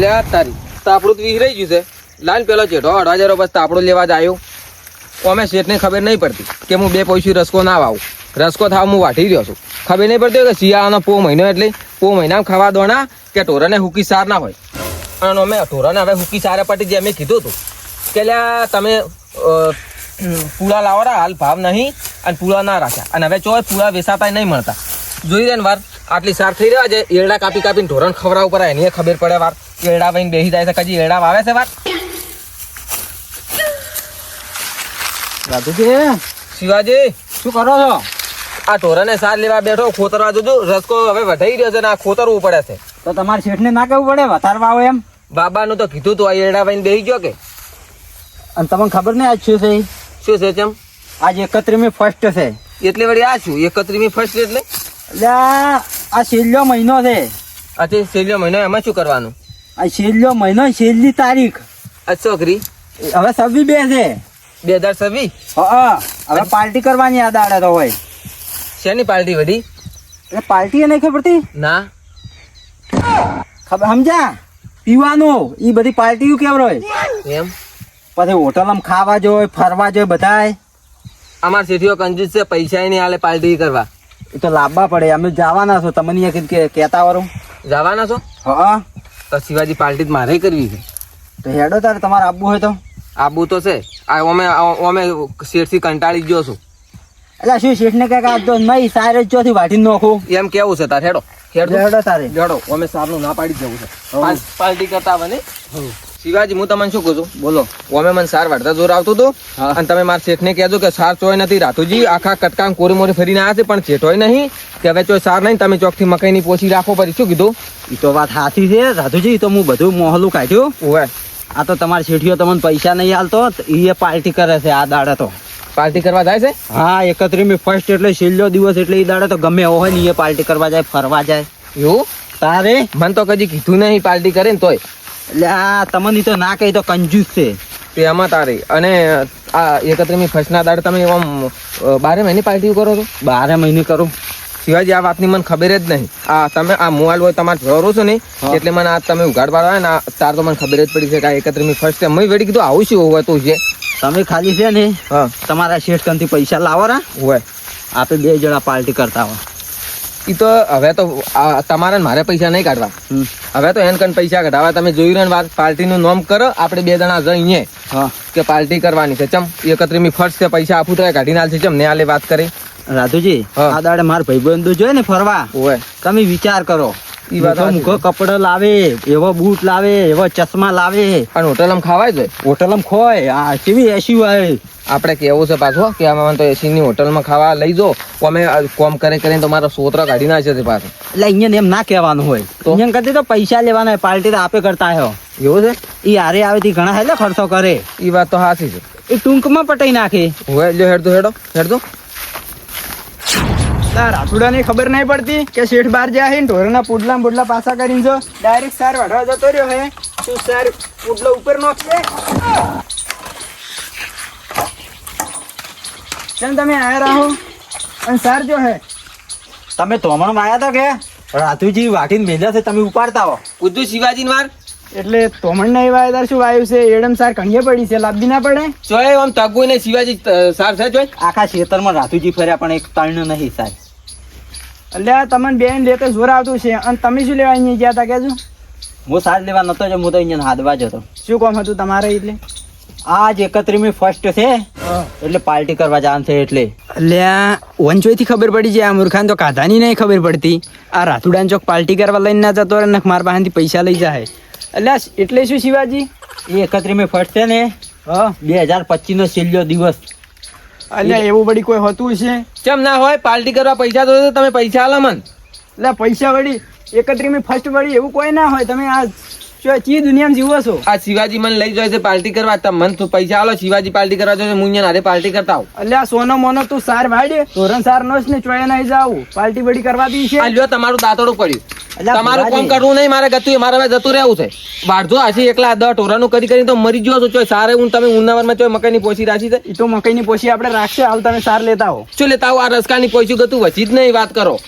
અલ્યા તારી. તાપડું તો વિહરાઈ ગયું છે. લાલ પેલો જેઠો અઢ હજાર બસ તાપડું લેવા જ આવ્યો. અમે શેઠને ખબર નહીં પડતી કે હું બે પૈસું રસકો ના વાવું. રસકો થાવ હું વાટી રહ્યો છું. ખબર નહીં પડતી કે શિયાળાનો પો મહિનો એટલે પો મહિનામાં ખાવા દોણા કે ઢોરાને હુકી સાર ના હોય. અને અમે ઢોરાને હવે હુકી સારા પટી જે અમે કીધું હતું. કે તમે પૂળા લાવો હાલ ભાવ નહીં અને પૂળા ના રાખ્યા. અને હવે ચોય પૂળા વેસાતા નહીં મળતા. જોઈ રહે વાર. આટલી સાર થઈ રહ્યા છે. એરડા કાપી કાપીને ઢોરણ ખવડાવવું ઉપર એની ખબર પડે વાર. એરડા વહીને બેસી જાય છે. કજી એરડા વાવે છે વાર? રાધુજી શિવાજી શું કરો છો? આ ઢોરને સાર લેવા બેઠો ખોતરવા જોજો રસકો હવે વધી રહ્યો છે ને આ ખોતરવું પડે છે. તો તમારે શેઠને ના કહેવું પડે? વધારવા આવો એમ. બાબાનું તો કીધું તું આ એરડા વહીને બેસી ગયો કે. અને તમને ખબર નહીં આજ શું છે? શું છે ચમ? આજ એકત્રીમી ફર્સ્ટ છે. એટલે વળી આ શું? એકત્રીમી ફર્સ્ટ એટલે? એટલે આ આ છેલ્લો મહિનો છે. અચ્છા છેલ્લો મહિનો એમાં શું કરવાનું? આ છેલ્લો મહિનો છેલ્લી તારીખ. આ છોકરી? હવે સવી બે છે. બે હજાર સવી હા હવે પાર્ટી કરવાની યાદ આડે તો હોય. શેની પાર્ટી વધી એટલે પાર્ટી નહીં ખબર પડતી ના. ખબર સમજ્યા પીવાનું. એ બધી પાર્ટી કેમ હોય? એમ? પછી હોટલમાં ખાવા જોઈએ ફરવા જોઈએ બધાય. અમાર શેઠીઓ કંજૂસ છે પૈસા નહીં હાલે પાર્ટી કરવા. એ તો લાવવા પડે. અમે જવાના છો. તમને અહીંયા કે કહેતા વારો. જવાના છો? હા. તો શિવાજી પાર્ટી તો મારે કરવી છે. તો હેડો તારે તમારે આપવું હોય તો. આબુ તો છે. આ અમે અમે શેઠથી કંટાળી જ ગયો છું. એટલે શું શેઠને કંઈક આજ તો નહીં સારે જ ચોથી વાટી નોખું. એમ કેવું છે તારે? હેડો. હેડો હેડો તારે. હેડો અમે સારનું ના પાડી જવું છે. પાર્ટી કરતા બને ને? શિવાજી હું તમને શું કહું છું? બોલો. અમે મને સાર વાળતા જોર આવતું હતું. અને તમે મારા શેઠને કહેજો કે સાર ચોય નથી રાતુજી આખા કટકામ કોરી મોરી ફરીને આવ્યા છે પણ ચેટોય નહીં. કે હવે ચોય સાર નહીં તમે ચોકથી મકાઈની પોછી રાખો પછી શું કીધું? એ તો વાત સાચી છે રાધુજી ઈ તો હું બધું મોહલું કાઢ્યું. ઓવે. આ તો તમારી શેઠીઓ તમને પૈસા નહીં હાલતો એ પાર્ટી કરે છે આ દાડે તો. પાર્ટી કરવા જાય છે? હા એકત્રીમી ફર્સ્ટ એટલે છેલ્લો દિવસ એટલે એ દાડે તો ગમે હોય ને એ પાર્ટી કરવા જાય ફરવા જાય. એવું? તારે? મને તો કદી કીધું નહીં પાર્ટી કરે ને તોય. એટલે આ તમને તો ના કહી તો કંજૂસ છે. તે આમાં તારી. અને આ એકત્રીમી ફર્સ્ટના દાડ તમે આમ બારે મહિને પાર્ટી કરો છો? બારે મહિને કરું. શિવાજી આ વાતની મને ખબર જ નહીં. આ તમે આ મોબાઈલ હોય તમારે જોરો છો ને? એટલે મને આ તમે ઉઘાડ પાડવા ને તાર તો મને ખબર જ પડી છે કે આ એકત્રીમી ફર્સ્ટ મેં વેડી કીધું આવું શું તો છે તમે ખાલી છે ને? હા. તમારા શેઠ કંથી પૈસા લાવો રા હોય. આપણે બે જણા પાર્ટી કરતા હોય. એ તો હવે તો આ તમારે મારે પૈસા નહીં કાઢવા. હવે તો એન કન પૈસા કાઢવા. તમે જોઈ રહ્યો ને વાત પાર્ટીનું નોમ કરો આપણે બે જણા જઈએ. હા. કે પાર્ટી કરવાની છે. ચમ એકત્રીમી ફર્સ્ટ છે પૈસા આપું તો કાઢી હાલ ચમ ને આલે વાત કરી. રાધુજી આ દાડે મારા ભાઈબંધો જોઈએ ને ફરવા. હોય તમે વિચાર કરો. કપડો લાવે એવા બૂટ લાવે એવા ચશ્મા લાવે. અને હોટલમાં ખાવાય છે? હોટલમાં ખોય આ કેવી એસી હોય? આપણે કેવું છે પાછું કે અમે તો એસી ની હોટલમાં ખાવા લઈ જો અમે કોમ કરે કરીને તો મારો સોત્રો કાઢી નાખે છે પાછો. એટલે અહીંયા એમ ના કહેવાનું હોય. તો? અહીંયા કરતી તો પૈસા લેવાના હોય પાર્ટી તો આપે કરતા હો એવું છે? એ હારે આવે થી ઘણા હેલે ખર્ચો કરે. એ વાત તો સાચી છે. એ ટૂંકમાં પટાઈ નાખે. હોય હેડતો હેડો હેડતો રાઠુડા ની ખબર નહીં પડતી કે શેઠ બાર જ્યાં હે ઢોરના પુડલા ને પુડલા પાછા કરીને જો ડાયરેક્ટ સાર વાઢવા જતો રહ્યો હે. તું સાર પુડલો ઉપર નોખશે કેમ તમે આયા રહો અને સાર જો હે. તમે તોમણમાં હતા કે? રાતુજી વાટીને ભેજા છે તમે ઉપાડતા હો. કુદુ શિવાજી વાર એટલે તોમણ નહીં વાયદાર શું વાયુ છે? એડમ સાર કણીએ પડી છે લાંબી ના પડે? ચોય આમ તગુ ને શિવાજી સાર છે ચોય આખા ખેતરમાં રાતુજી ફર્યા પણ એક તણ નહીં સાર એટલે આ તમને બેન લેતે જોર આવતું છે. અને તમે શું લેવા અહીંયા ગયા હતા કેજો હું સાર લેવા નતો જો હું તો અહીંયા હાદવા જ હતો. શું કામ હતું તમારે એટલે? આજ એકત્રીમી ફર્સ્ટ છે. એટલે પાર્ટી કરવા જવાનું છે એટલે. અલ્યા આ વંચોયથી ખબર પડી જાય આ મૂર્ખાન તો કાધાની નહીં ખબર પડતી. આ રાતુડાન ચોક પાર્ટી કરવા લઈને ના જતો રહે ને મારા પાસેથી પૈસા લઈ જાય એટલે એટલે શું શિવાજી? એ એકત્રીમી ફર્સ્ટ છે ને હા બે હજાર પચીસ નો છેલ્લો દિવસ. એટલે એવું વળી કોઈ હોતું છે ચમ ના હોય પાર્ટી કરવા પૈસા તો તમે પૈસા આલો મન. એટલે પૈસા વળી એકત્રી મેં ફર્સ્ટ વળી એવું કોઈ ના હોય. તમે આ ચી દુનિયામાં જીવો છો? આ શિવાજી મને લઈ જાય છે પાર્ટી કરવા. તમે મને તો પૈસા આલો શિવાજી પાર્ટી કરવા જોઈએ હું અહીંયા પાર્ટી કરતા આવું. એટલે આ સોનો મોનો તું સાર વાડે ધોરણ સાર નો ને ચોયા નહીં જાવું પાર્ટી બડી કરવા દી છે. લ્યો તમારું દાંતોડું પડ્યું. તમારું કામ કરવું નહીં મારે ગતું મારે જતું રહેવું છે. વાઢજો આછી એકલા ટોરાનું કરી કરીને તો મરી ગયો છો ચોય સારે હું તમે ઉનાવરમાં ચોય મકાઈની પોછી રાખી છે. એ તો મકઈની પોશી આપણે રાખશે હાલ તમે સાર લેતા હો શું લેતા આવું? આ રસકાની પોસી ગતું વચી જ નહીં વાત કરો.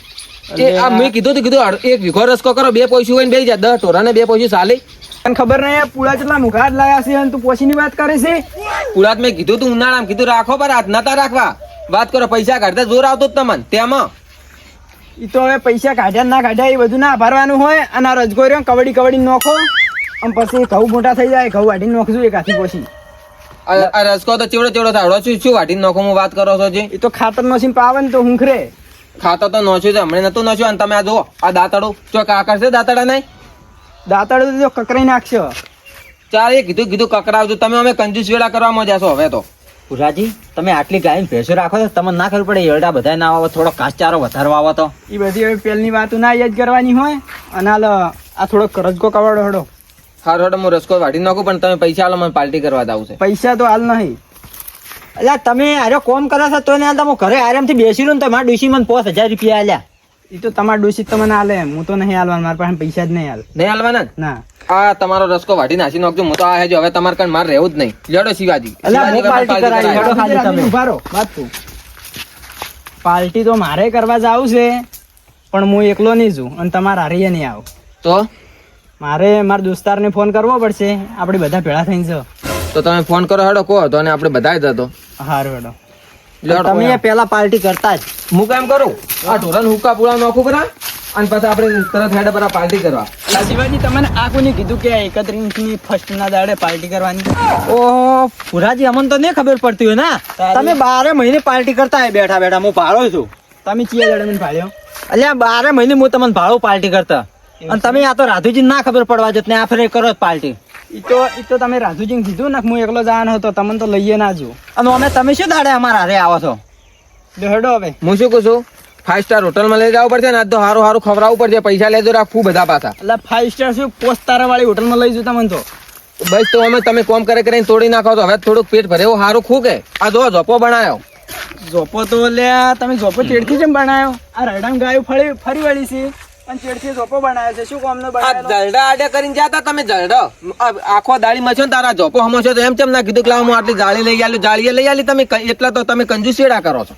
એ આ મેં કીધું તો કીધું એક વીઘો રસ્કો કરો બે પૈસું હોય ને બે જાય દસ ટોરાને બે પૈસું ચાલે. તને ખબર નહીં પુળા કેટલા મુખા લાયા છે અને તું પોસીની વાત કરે છે? પુરાત મેં કીધું તું ઉનાળામાં કીધું રાખો પર હાથ નતા રાખવા. વાત કરો પૈસા કાઢતા જોર આવતો જ તમને તેમાં. એ તો હવે પૈસા કાઢ્યા ના કાઢ્યા એ બધું ના ભરવાનું હોય અને આ રજગો રહ્યો ને કબડ્ડી કબડ્ડી નોખો. અને પછી ઘઉં મોટા થઈ જાય ઘઉં વાઢીને નોખશું એક હાથી પછી આ રસકો તો ચેવડો ચેવડો થાવડો છું શું વાટીને નાખો હું વાત કરો છો જે? એ તો ખાતર મશીન પાવે પાવન તો હુંખરે. ખાતા તો નોચ્યું છે હમણાં નતું નોચ્યું અને તમે આ જુઓ આ દાંતડું. ચોક કાકર છે દાંતડા નહીં? દાંતડું તો કકરાઈ નાખશો. ચાલ એ કીધું કીધું કકરાવજો તમે અમે કંજૂસ વેળા કરવામાં જશો હવે તો. પુરાજી તમે આટલી ગાય ભેંસો રાખો તો તમને ના ખબર પડે એરડા બધા ના આવો થોડો ઘાસચારો વધારવા આવો તો. એ બધી હવે પેલની વાતો ના યાદ કરવાની હોય અને હાલ આ થોડોક રજકો કવાડો હડો. હારો હું રસકો વાટી નાખું પણ તમે પૈસા આલો મને પાર્ટી કરવા દાવ છે પૈસા તો હાલ નહીં. એટલે તમે આરો કોમ કરો છો તો ને તમે ઘરે આરામથી બેસી રહ્યો ને તો મારા ડોશી મને પાંચ હજાર રૂપિયા આલ્યા. એ તો તમારા ડોસી તમને હાલે હું તો નહીં હાલવાનું મારા પાસે પૈસા જ નહીં હાલ. નહીં હાલવાના? ના. આ તમારો રસ્કો વાટી નાસી નાખજો હું તો આ હેજો હવે તમારે કણ મારે રહેવું જ નહીં. લેડો શિવાજી. વાત તું. પાર્ટી તો મારે કરવા જાવું છે પણ હું એકલો નહીં છું અને તમારા હારીએ નહીં આવું. તો? મારે મારા દોસ્તારને ફોન કરવો પડશે. આપણે બધા ભેળા થઈને છો. તો તમે ફોન કરો હેડો કહો. તો અને આપણે બધા જ હતો હારું હેડો. તમે પેલા પાર્ટી કરતા જ. હું કામ કરું? આ ઢોરણ હુક્કા પુડા નોખું કરા અને પછી આપણે તરત હેડ પર પાર્ટી કરવા. શિવાજી તમને આ કોને કીધું કે એકત્રીસની ફર્સ્ટ ના દાડે પાર્ટી કરવાની? ઓહો પુરાજી અમને તો નહીં ખબર પડતી હોય ના. તમે બારે મહિને પાર્ટી કરતા બેઠા બેઠા હું ભાડો છું. તમે ચિયા દાડે મને ભાડ્યો? અલ્યા બારે મહિને હું તમને ભાડો પાર્ટી કરતા. અને તમે આ તો રાધુજી ના ખબર પડવા જત ને આ ફેરે કરો જ પાર્ટી. તો ઈ તો તમે રાજુજીને કીધું ને કે હું એકલો જવાનો હતો તમને તો લઈએ ના જો અને અમે તમે શું દાડે અમારા હારે આવો છો? લે હવે. હું શું કહું છું? ફાઈવ સ્ટાર હોટલમાં લઈ જવું પડશે ને આજ તો સારું સારું ખવડાવવું પડશે પૈસા લેજો રાખવું બધા પાછા. એટલે ફાઈવ સ્ટાર શું? પોસ્ટ તારા વાળી હોટલમાં લઈ જવું તમને તો. બસ તો અમે તમે કોમ કરે કરીને તોડી નાખો તો હવે થોડુંક પેટ ભરે એવું સારું ખૂકે આ જો ઝોપો બનાવ્યો ઝોપો તો લે તમે ઝોપો ચેડથી જેમ બનાવ્યો આ રડામ ગાયો ફરી ફરી વળી છે. અને ચેડથી ઝોપો બનાવ્યો છે. શું કામનો આ બનાવ્યો? જલડા આડે કરીને જાતા તમે જલડો. આ આખો દાડી મચો ને તારા ઝોપો હમો તો એમ કેમ ના કીધું કે લાવ હું આટલી જાળી લઈ આલ્યું જાળીએ લઈ આલી તમે એટલા તો તમે કંજુસેડા કરો છો?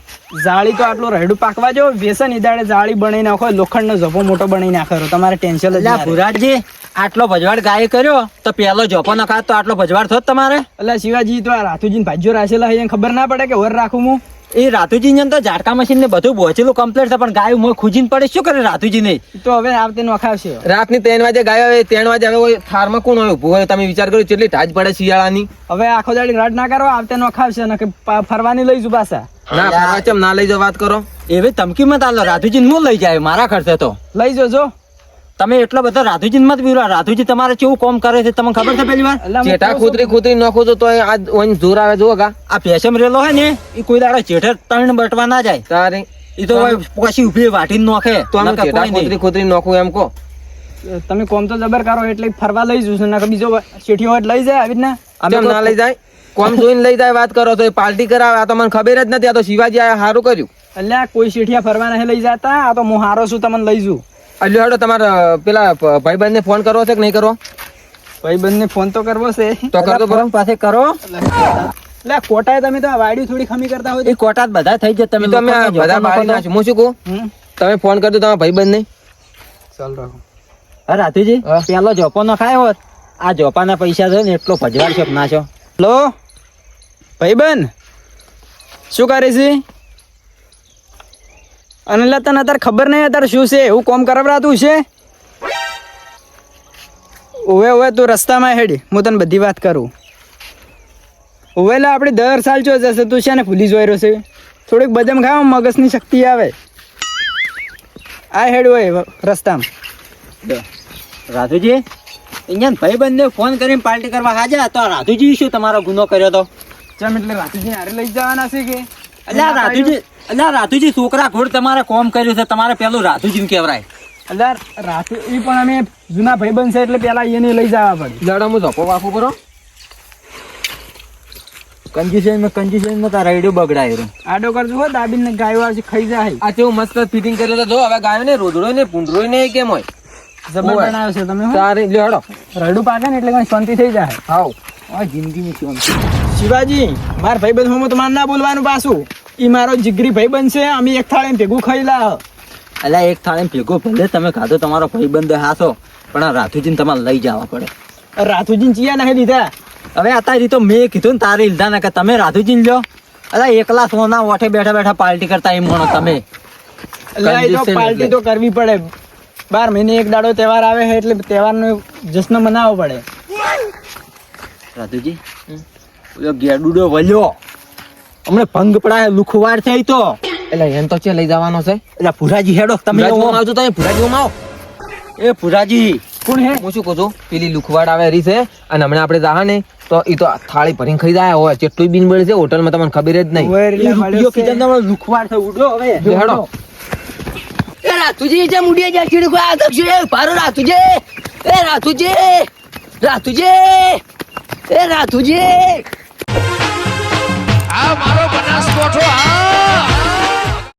જાળી તો આટલું રડું પાકવા જો વ્યસન ઈદાડે જાળી બનાવી નાખો લોખંડનો ઝોપો મોટો બનાવી નાખો તમારે ટેન્શન જ ભુરાજી આટલો ભજવાડ ગાય કર્યો તો પેલો જોપો ન તો આટલો ભજવાડ થયો તમારે? એટલે શિવાજી તો આ રાતુજીને ભાજ્યો રાખેલા હોય એને ખબર ના પડે કે વર રાખું હું? એ રાતુજી તો ઝાટકા મશીન ને બધું બોચેલું કમ્પ્લેટ છે પણ ગાય મોય ખૂજીને પડે શું કરે રાતુજી ને તો હવે આવતે નખાવશે રાતની ત્રણ વાગે ગાય હોય ત્રણ વાગે હવે થારમાં કોણ હોય ઉભું હોય? તમે વિચાર કર્યો કેટલી ટાજ પડે શિયાળાની. હવે આખો દાડી રડ ના કરો આવતે નખાવશે ને ફરવાની લઈ જુ પાછા. ના ફરવા ચમ ના લઈ જાઓ વાત કરો. એવી ધમકી મત આલો ને હું લઈ જાય મારા ખર્ચે તો. લઈ જજો તમે એટલો બધો રાધુજી મત બીરો રાધુજી તમારે કેવું કોમ કરે છે? તમને ખબર છે પેલી વાર? એટલે હું ચેટા કહું છું, ખૂતરી ખૂતરી તો આ આજ ઓઈન જોર આવે જુઓ કા આ પેશમ રેલો હોય ને એ કોઈ દાડો ચેઠે તણ બટવા ના જાય. તારે એ તો પછી ઊભી વાટી નોખે. તો આમ નહીં. ખૂતરી ખૂતરી એમ કો તમે કોમ તો જબર કરો એટલે ફરવા લઈ જશું ને બીજો શેઠી હોય લઈ જાય આવી રીતના? અમે કેમ ના લઈ જાય? કોમ જોઈને લઈ જાય વાત કરો તો એ પાર્ટી કરાવે. આ તો મને ખબર જ નથી આ તો શિવાજી આ સારું કર્યું. એટલે કોઈ શેઠિયા ફરવા નહીં લઈ જતા આ તો હું હારો છું તમને લઈ જઉં. અલ્યો હેડો તમારે પેલા ભાઈબંધ ને ફોન કરવો છે કે નહીં કરવો? ભાઈ ને ફોન તો કરવો છે. તો કરતો ફોન પાસે કરો. લે કોટાએ તમે તો વાડી થોડી ખમી કરતા હોય એ કોટા બધા થઈ જાય તમે તો અમે આ લોકોને બધા બાળી આપો હું શું કહું? તમે ફોન કરજો તમારા ભાઈબંધ ને ચાલ રાખો. અરે રાતુજી. પેલો જોપો ન ખાય હોત. આ જોપાના પૈસા છે ને એટલો ભજવાડ છે ના છો હેલો? ભાઈબંધ શું કરે છે? અને તને અત્યારે ખબર નહીં અત્યારે શું છે? એવું કોમ કરાવડાતું છે? ઓવે ઓવે તું રસ્તામાં હેડી. હું તને બધી વાત કરું. ઓવે એટલે આપણે દર સાલ જો જશે? તું છે ને ભૂલી જોઈ રહ્યો છે? થોડીક બદામ ખાવ મગજની શક્તિ આવે. આ હેડ હોય રસ્તામાં. રાધુજી અહીંયા ભાઈ બંને ફોન કરીને પાર્ટી કરવા હાજર તો રાધુજી શું તમારો ગુનો કર્યો તો? ચમ એટલે રાધુજી હારે લઈ જવાના છે કે? અલ્યા રાધુજી અલ્યા રાતુજી છોકરા ઘોડ તમારે કોમ કર્યું છે તમારે પેલું રાધુજી કહેવાય. અલ્યા રાતુ એ પણ અમે જૂના ભાઈ બનશે એટલે પેલા એને લઈ જવા પડે. લડો હું ધોકો વાફો કરો. માં કંજુસેનમાં તારા રેડિયો બગડાયો આડો કરજો હો દાબીને ગાયો આજે ખાઈ જાય. આ કેવું મસ્ત ફિટિંગ કરેલું. જો હવે ગાયો ને રોદડો ને પૂંડરો ને કેમ હોય? જબર બનાવ્યો છે તમે. તારે લ્યો હેડો. રડું પાકે ને એટલે કઈ શાંતિ થઈ જાય. હાવ આ જિંદગીની શું શિવાજી માર ભાઈબંધ હું તમારે ના બોલવાનું પાછું. એ મારો જીગરી ભાઈબંધ છે અમે એક થાળે ભેગું ખાઈ લા. અલ્યા એક થાળે ભેગો ભલે તમે ખાધો તમારો ભાઈબંધ હાથો પણ આ રાથુજીને તમારે લઈ જવા પડે. રાથુજી ચિયા નહીં લીધા હવે અત્યારે તો મેં કીધું ને તારે લીધા ને કે તમે રાધુજી લ્યો. અલા એકલા સોના ઓઠે બેઠા બેઠા પાર્ટી કરતા એમ ગણો તમે. એટલે પાર્ટી તો કરવી પડે. બાર મહિને એક દાડો તહેવાર આવે છે એટલે તહેવારનો જશ્ન મનાવવો પડે. રાધુજી ગેડુડો વલ્યો. હમણે ભંગ પડાય લુખવાર થઈ તો. એટલે એમ તો છે લઈ જવાનો છે? એટલે ભુરાજી હેડો તમે આવજો તમે ભુરાજીઓમાં આવો. એ ભુરાજી. કોણ હે? હું શું કહું છું? પેલી લુખવાડ આવે રહી છે અને હમણાં આપણે જાહા ને તો એ તો થાળી ભરીને ખાઈ જાય હોય. જેટલું બિન બળે છે હોટલમાં તમને ખબર જ નહીં. લુખવાડ થઈ ઉઠો હવે. હેડો. એ રાતુજી જે જાય કોઈ પારો રાતુજી. એ રાતુજી. રાતુજી. એ રાતુજી. આ મારો બનાસકોઠો આ